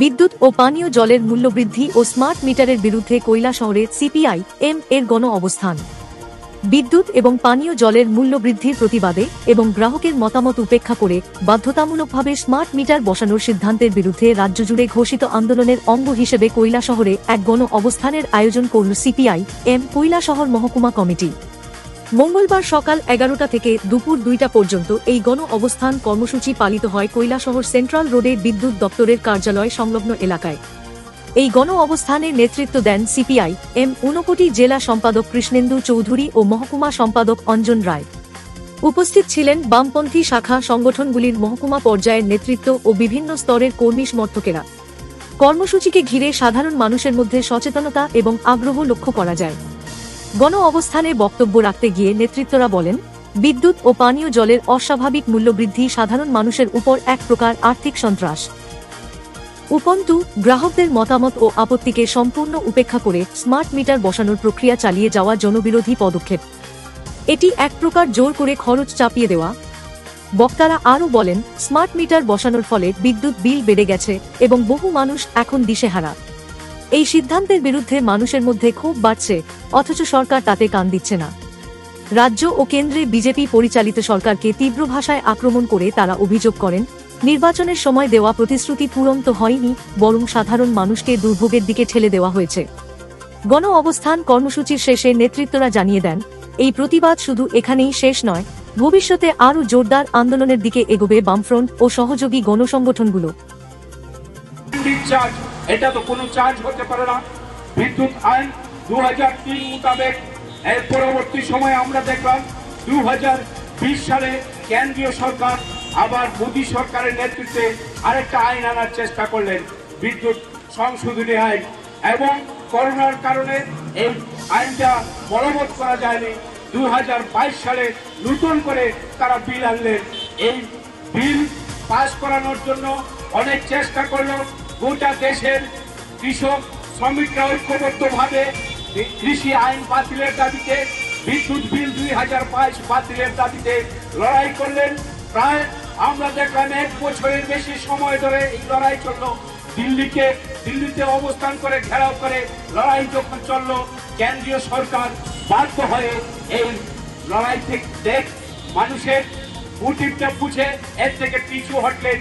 বিদ্যুৎ ও পানীয় জলের মূল্যবৃদ্ধি ও স্মার্ট মিটারের বিরুদ্ধে কৈলা শহরে সিপিআই এম এর গণ অবস্থান। বিদ্যুৎ এবং পানীয় জলের মূল্য বৃদ্ধির প্রতিবাদে এবং গ্রাহকের মতামত উপেক্ষা করে বাধ্যতামূলকভাবে স্মার্ট মিটার বসানোর সিদ্ধান্তের বিরুদ্ধে রাজ্য জুড়ে ঘোষিত আন্দোলনের অঙ্গ হিসেবে কৈলা শহরে এক গণ অবস্থানের আয়োজন করল সিপিআই এম কৈলা শহর মহকুমা কমিটি। মঙ্গলবার সকাল এগারোটা থেকে দুপুর দুইটা পর্যন্ত এই গণ অবস্থান কর্মসূচি পালিত হয় কৈলাসহর সেন্ট্রাল রোডে বিদ্যুৎ দপ্তরের কার্যালয় সংলগ্ন এলাকায়। এই গণ অবস্থানে নেতৃত্ব দেন সিপিআই, এম ঊনকোটি জেলা সম্পাদক কৃষ্ণেন্দু চৌধুরী ও মহকুমা সম্পাদক অঞ্জন রায়। উপস্থিত ছিলেন বামপন্থী শাখা সংগঠনগুলির মহকুমা পর্যায়ের নেতৃত্ব ও বিভিন্ন স্তরের কর্মী সমর্থকেরা। কর্মসূচিকে ঘিরে সাধারণ মানুষের মধ্যে সচেতনতা এবং আগ্রহ লক্ষ্য করা যায়। গণ অবস্থানে বক্তব্য রাখতে গিয়ে নেতৃত্বরা বলেন, বিদ্যুৎ ও পানীয় জলের অস্বাভাবিক মূল্যবৃদ্ধি সাধারণ মানুষের উপর এক প্রকার আর্থিক সন্ত্রাস। উপন্তু, গ্রাহকদের মতামত ও আপত্তিকে সম্পূর্ণ উপেক্ষা করে স্মার্ট মিটার বসানোর প্রক্রিয়া চালিয়ে যাওয়া জনবিরোধী পদক্ষেপ। এটি এক প্রকার জোর করে খরচ চাপিয়ে দেওয়া। বক্তারা আরও বলেন, স্মার্ট মিটার বসানোর ফলে বিদ্যুৎ বিল বেড়ে গেছে এবং বহু মানুষ এখন দিশেহারা। এই সিদ্ধান্তের বিরুদ্ধে মানুষের মধ্যে ক্ষোভ বাড়ছে, অথচ সরকার তাতে কান দিচ্ছে না। রাজ্য ও কেন্দ্রে বিজেপি পরিচালিত সরকারকে তীব্র ভাষায় আক্রমণ করে তারা অভিযোগ করেন, নির্বাচনের সময় দেওয়া প্রতিশ্রুতি পূরণ তো হয়নি, বরং সাধারণ মানুষকে দুর্ভোগের দিকে ঠেলে দেওয়া হয়েছে। গণ অবস্থান কর্মসূচির শেষে নেতৃত্বরা জানিয়ে দেন, এই প্রতিবাদ শুধু এখানেই শেষ নয়, ভবিষ্যতে আরও জোরদার আন্দোলনের দিকে এগোবে বামফ্রন্ট ও সহযোগী গণসংগঠনগুলো। এটা তো কোনো চার্জ হতে পারে না। বিদ্যুৎ আইন দু হাজার তিন মোতাবেক এর পরবর্তী সময়ে আমরা দেখলাম দু হাজার বিশ সালে কেন্দ্রীয় সরকার আবার মোদী সরকারের নেতৃত্বে আরেকটা আইন আনার চেষ্টা করলেন, বিদ্যুৎ সংশোধনী আইন। এবং করোনার কারণে এই আইনটা বলবৎ করা যায়নি। দু হাজার বাইশ সালে নতুন করে তারা বিল আনলেন। এই বিল পাস করানোর জন্য অনেক চেষ্টা করল। গোটা দেশের কৃষক শ্রমিকরা ঐক্যবদ্ধভাবে কৃষি আইন বাতিলের দাবিতে বিদ্যুৎ বিল দুই হাজার বাইশ বাতিলের দাবিতে লড়াই করলেন। প্রায় আমরা দেখলাম এক বছরের বেশি সময় ধরে এই লড়াই চলল। দিল্লিকে, দিল্লিতে অবস্থান করে, ঘেরাও করে লড়াই যখন চলল, কেন্দ্রীয় সরকার বাধ্য হয়ে এই লড়াই থেকে দেখ মানুষের মোটিভটা বুঝে এর থেকে পিছু হটলেন।